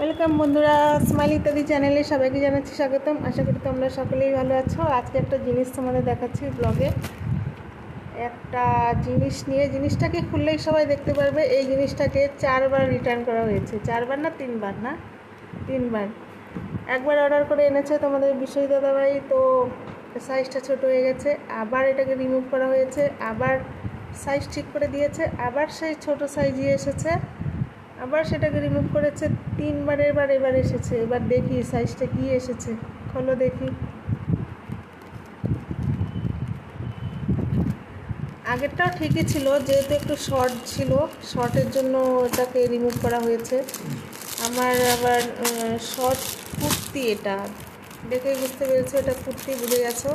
Welcome বন্ধুরা, smile ইত্যাদি চ্যানেলে সবাইকে জানাচ্ছি স্বাগতম। আশা করি তোমরা সকলেই ভালো আছো। আজকে একটা জিনিস তোমাদের দেখাচ্ছি ব্লগে। একটা জিনিস নিয়ে, জিনিসটাকে খুললেই সবাই দেখতে পারবে, এই জিনিসটাকে চারবার রিটার্ন করা হয়েছে। চারবার না, তিনবার না? তিনবার। একবার অর্ডার করে এনেছে তোমাদের বিষয় দাদাভাই, তো সাইজটা ছোট হয়ে গেছে। আবার এটাকে রিমুভ করা হয়েছে, আবার সাইজ ঠিক করে দিয়েছে, আবার সেই ছোট সাইজই এসেছে। আবার সেটাকে রিমুভ করেছে, তিনবারের বার এবার এসেছে, এবার দেখি সাইজটা কি এসেছে, খোলো দেখি। আগেরটাও ঠিকই ছিল, যেহেতু একটু শর্ট ছিল শর্টের জন্য এটাকে রিমুভ করা হয়েছে। আমার আবার শর্ট কুর্তি এটা, দেখেই বুঝতে পেরেছ, এটা কুর্তি বুঝে গেছো।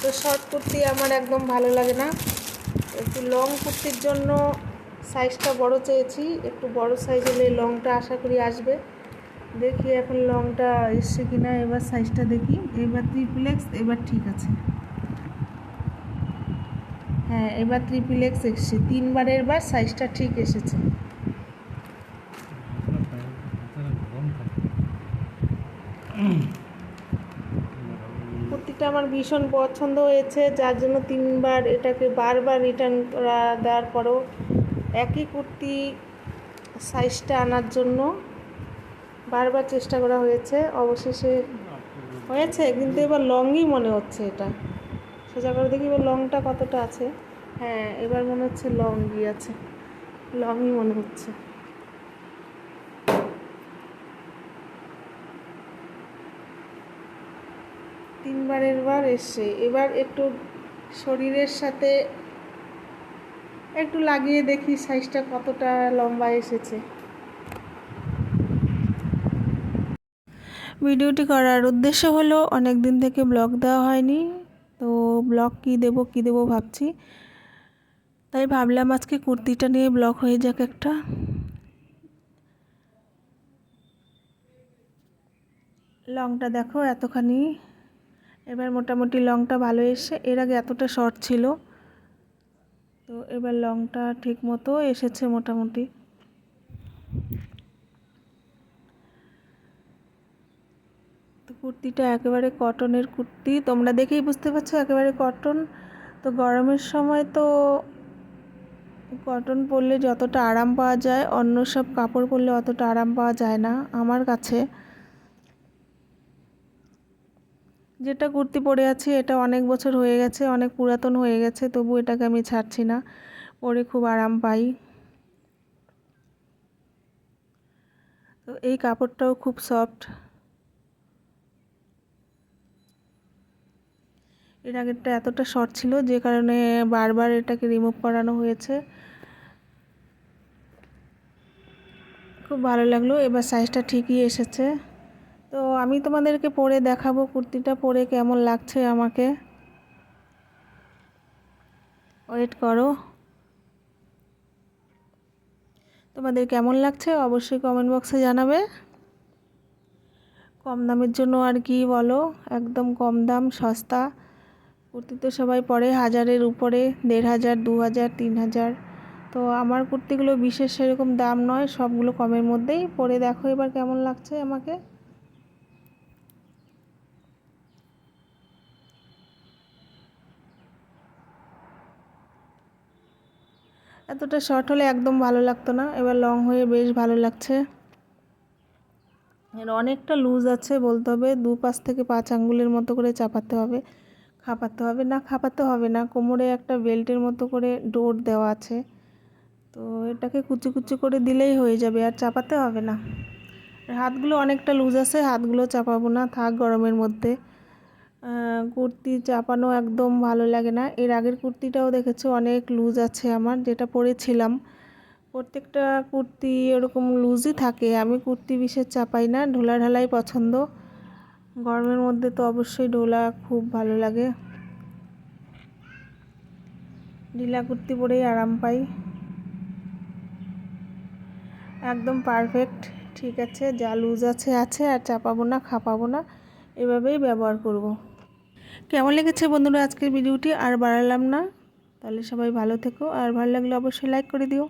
তো শর্ট কুর্তি আমার একদম ভালো লাগে না। একটু লং কুর্তির জন্য সাইজটা বড় চেয়েছি, একটু বড় সাইজ হলে লংটা আশা করি আসবে। দেখি এখন লংটা এসছে কিনা, এবার সাইজটা দেখি। এবার ট্রিপল এক্স এবার ঠিক আছে। হ্যাঁ এবার ট্রিপল এক্স এসছে। তিনবারের বার সাইজটা ঠিক এসেছে। কুর্তিটা আমার ভীষণ পছন্দ হয়েছে, যার জন্য তিনবার এটাকে বারবার রিটার্ন করা দেওয়ার পরেও একই কুর্তি সাইজটা আনার জন্য বারবার চেষ্টা করা হয়েছে। অবশেষে হয়েছে, কিন্তু এবার লংই মনে হচ্ছে এটা। সোজা করে দেখি এবার লংটা কতটা আছে। হ্যাঁ এবার মনে হচ্ছে লংই আছে। লংই মনে হচ্ছে। তিনবারের বার এসছে। এবার একটু শরীরের সাথে একটু লাগিয়ে দেখি সাইজটা কতটা লম্বা এসেছে। ভিডিওটি করার উদ্দেশ্য হলো অনেক দিন থেকে ব্লগ দেওয়া হয়নি, তো ব্লগ কি দেব কি দেব ভাবছি। তাই ভাবলাম আজকে কুর্তিটা নিয়ে ব্লগ হয়ে যাক একটা। লংটা দেখো এতখানি। এবার মোটামুটি লংটা ভালো এসে, এর আগে এতটা শর্ট ছিল। তো এবার লংটা ঠিক মতো এসেছে মোটামুটি। তো কুর্তিটা একেবারে কটনের কুর্তি, তোমরা দেখেই বুঝতে পারছ একেবারে কটন। তো গরমের সময় তো কটন পরলে যতটা আরাম পাওয়া যায়, অন্য সব কাপড় পরলে অতটা আরাম পাওয়া যায় না আমার কাছে। যেটা কুর্তি পরে আছি, এটা অনেক বছর হয়ে গেছে, অনেক পুরাতন হয়ে গেছে, তবু এটাকে আমি ছাড়ছি না। পরে খুব আরাম পাই। তো এই কাপড়টাও খুব সফট এর আগেরটা এতটা শর্ট ছিল, যে কারণে বারবার এটাকে রিমুভ করানো হয়েছে। খুব ভালো লাগল, এবার সাইজটা ঠিকই এসেছে। আমি তোমাদেরকে পরে দেখাবো, কুর্তিটা পরে কেমন লাগছে আমাকে? ওয়েট করো। তোমাদের কেমন লাগছে অবশ্যই কমেন্ট বক্সে জানাবে। কম দামের জন্য আর কি বলো, একদম কম দাম, সস্তা। কুর্তি তো সবাই পরে, হাজারের উপরে, দেড় হাজার, দু হাজার, তিন হাজার। তো আমার কুর্তিগুলো বিশেষ সেরকম দাম নয়, সবগুলো কমের মধ্যেই। পরে দেখো এবার কেমন লাগছে আমাকে। এতটা শর্ট হলে একদম ভালো লাগতো না। এবার লং হয়ে বেশ ভালো লাগছে। এর অনেকটা লুজ আছে বলতে হবে। দু পাশ থেকে পাঁচ আঙ্গুলের মতো করে চাপাতে হবে। খাপাতে হবে না, খাপাতে হবে না। কোমরে একটা বেল্টের মতো করে ডোর দেওয়া আছে। তো এটাকে কুচি কুচি করে দিলেই হয়ে যাবে। আর চাপাতে হবে না। হাতগুলো অনেকটা লুজ আছে, হাতগুলো চাপাবো না। থাক গরমের মধ্যে। কুর্তি চাপানো একদম ভালো লাগে না। এর আগের কুর্তিটাও দেখেছ, অনেক লুজ আছে আমার, যেটা পরেছিলাম। প্রত্যেকটা কুর্তি ওরকম লুজই থাকে, আমি কুর্তি বিশেষ চাপাই না, ঢোলা ঢালাই পছন্দ। গরমের মধ্যে তো অবশ্যই ঢোলা খুব ভালো লাগে। ঢিলা কুর্তি পরেই আরাম পাই। একদম পারফেক্ট ঠিক আছে, যা লুজ আছে আছে, আর চাপাবো না, খাপাবো না, এভাবেই ব্যবহার করব। কেমন লেগেছে বন্ধুরা আজকের ভিডিওটি? আর বাড়ালাম না। তাহলে সবাই ভালো থেকো। আর ভালো লাগলে অবশ্যই লাইক করে দিও।